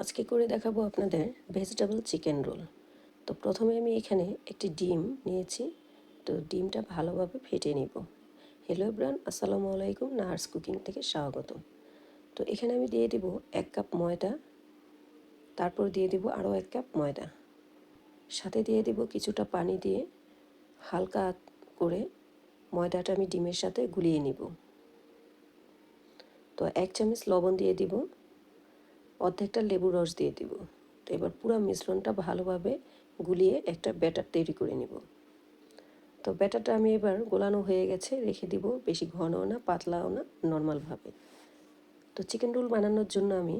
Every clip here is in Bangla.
আজকে করে দেখাবো আপনাদের ভেজিটেবল চিকেন রোল তো প্রথমে আমি এখানে একটি ডিম নিয়েছি। তো ডিমটা ভালোভাবে ফেটে নিব। হ্যালো ব্রান আসসালামু আলাইকুম নার্স কুকিং থেকে স্বাগত। তো এখানে আমি দিয়ে দিব এক কাপ ময়দা, তারপর দিয়ে দিব আরও এক কাপ ময়দা। সাথে দিয়ে দিব কিছুটা পানি দিয়ে হালকা করে ময়দাটা আমি ডিমের সাথে গুলিয়ে নিব। তো এক চামচ লবণ দিয়ে দিব। অর্ধেকটা লেবুর রস দিয়ে দিব। তো এবার পুরো মিশ্রণটা ভালোভাবে গুলিয়ে একটা ব্যাটার তৈরি করে নিব। তো ব্যাটারটা আমি এবার গোলানো হয়ে গেছে, রেখে দিব। বেশি ঘনও না, পাতলাও না, নর্মালভাবে। তো চিকেন রোল বানানোর জন্য আমি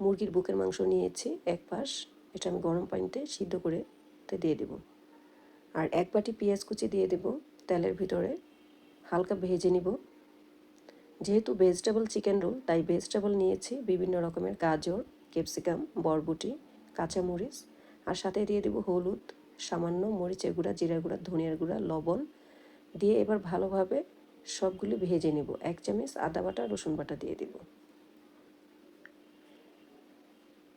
মুরগির বুকের মাংস নিয়েছি এক পাশ। এটা আমি গরম পানিতে সিদ্ধ করে দিয়ে দেব। আর এক বাটি পেঁয়াজ কুচি দিয়ে দেব। তেলের ভিতরে হালকা ভেজে নিব। যেহেতু ভেজিটেবল চিকেন রোল তাই ভেজিটেবল নিয়েছি বিভিন্ন রকমের গাজর ক্যাপসিকাম বরবটি, কাঁচামরিচ, আর সাথে দিয়ে দেবো হলুদ, সামান্য মরিচের গুঁড়া জিরা গুঁড়া, ধনিয়ার গুঁড়া, লবণ। দিয়ে এবার ভালোভাবে সবগুলি ভেজে নেব। এক চামচ আদা বাটা, রসুন বাটা দিয়ে দিব।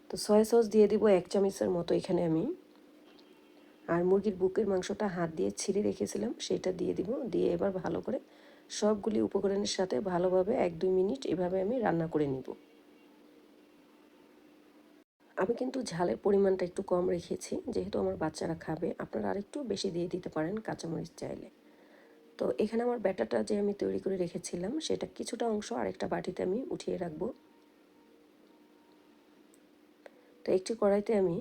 তো সয়া সস দিয়ে দিব এক চামচের মতো এখানে আমি। আর মুরগির বুকের মাংসটা হাত দিয়ে ছিঁড়ে রেখেছিলাম, সেটা দিয়ে দিব। দিয়ে এবার ভালো করে সবগুলি উপকরণের সাথে ভালোভাবে এক দুই মিনিট এভাবে আমি রান্না করে নিব। আমি কিন্তু ঝালের পরিমাণটা একটু কম রেখেছি, যেহেতু আমার বাচ্চারা খাবে, আপনারা আরেকটু বেশি দিয়ে দিতে পারেন কাঁচামরিচ চাইলে। তো এখানে আমার ব্যাটারটা যে আমি তৈরি করে রেখেছিলাম, সেটা কিছুটা অংশ আরেকটা বাটিতে আমি উঠিয়ে রাখব। তো একটি কড়াইতে আমি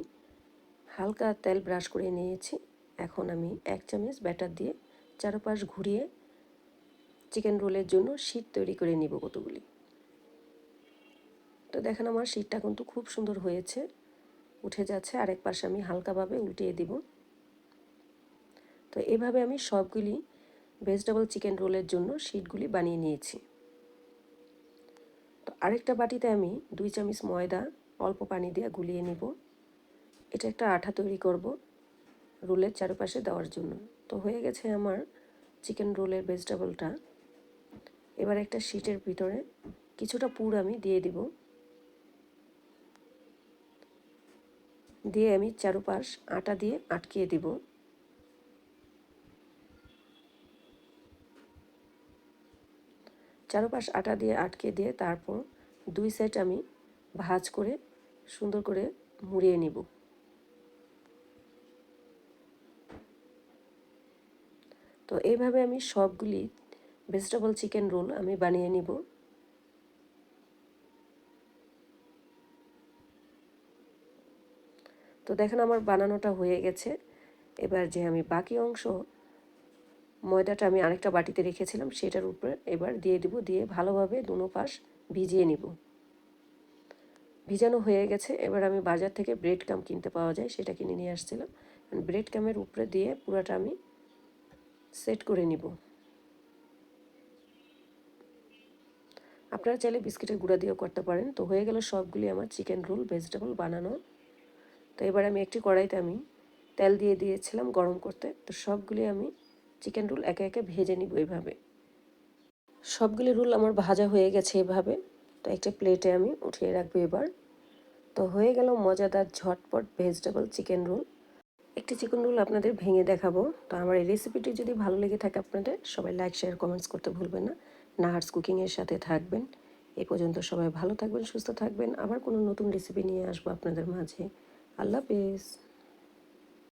হালকা তেল ব্রাশ করে নিয়েছি। এখন আমি এক চামচ ব্যাটার দিয়ে চারপাশ ঘুরিয়ে চিকেন রোলের জন্য শীত তৈরি করে নিব কতগুলি। তো দেখেন আমার শীতটা কিন্তু খুব সুন্দর হয়েছে। উঠে যাচ্ছে, আরেক পাশে আমি হালকাভাবে উল্টিয়ে দিব। তো এভাবে আমি সবগুলি ভেজিটেবল চিকেন রোলের জন্য শীটগুলি বানিয়ে নিয়েছি। তো আরেকটা বাটিতে আমি দুই চামচ ময়দা অল্প পানি দিয়ে গুলিয়ে নিব। এটা একটা আঠা তৈরি করব রোলের চারপাশে দেওয়ার জন্য। তো হয়ে গেছে আমার চিকেন রোলের ভেজিটেবলটা। এবার একটা শিটের ভিতরে কিছুটা পুর আমি দিয়ে দিব। দিয়ে আমি চারোপাশ আটা দিয়ে আটকিয়ে দিব। চারোপাশ আটা দিয়ে আটকে দিয়ে তারপর দুই সাইড আমি ভাজ করে সুন্দর করে মুড়িয়ে নিব। তো এইভাবে আমি সবগুলি ভেজিটেবল চিকেন রোল আমি বানিয়ে নিব। তো দেখেন আমার বানানোটা হয়ে গেছে। এবার যে আমি বাকি অংশ ময়দাটা আমি আরেকটা বাটিতে রেখেছিলাম সেটার উপরে এবার দিয়ে দিব, দিয়ে ভালোভাবে দুনো পাশ ভিজিয়ে নিব। ভিজানো হয়ে গেছে, এবার আমি বাজার থেকে ব্রেড কাম কিনতে পাওয়া যায়, সেটা কিনে নিয়ে আসছিলাম। ব্রেড কামের উপরে দিয়ে পুরোটা আমি সেট করে নিব। আপনারা চাইলে বিস্কিটের গুঁড়া দিয়েও করতে পারেন। তো হয়ে গেল সবগুলি আমার চিকেন রোল, ভেজিটেবল বানানো। তো এবার আমি একটি কড়াইতে আমি তেল দিয়ে দিয়েছিলাম গরম করতে। তো সবগুলি আমি চিকেন রোল একে একে ভেজে নিব এইভাবে সবগুলি রোল আমার ভাজা হয়ে গেছে এভাবে। তো একটা প্লেটে আমি উঠিয়ে রাখব এবার। তো হয়ে গেল মজাদার ঝটপট ভেজিটেবল চিকেন রোল। একটি চিকেন রোল আপনাদের ভেঙে দেখাবো। তো আমার এই রেসিপিটি যদি ভালো লেগে থাকে আপনাদের, সবাই লাইক, শেয়ার, কমেন্টস করতে ভুলবেন না। নাহার্স কুকিংয়ের সাথে থাকবেন। এ পর্যন্ত সবাই ভালো থাকবেন, সুস্থ থাকবেন। আবার কোনো নতুন রেসিপি নিয়ে আসব আপনাদের মাঝে। আল্লাহ হাফেজ।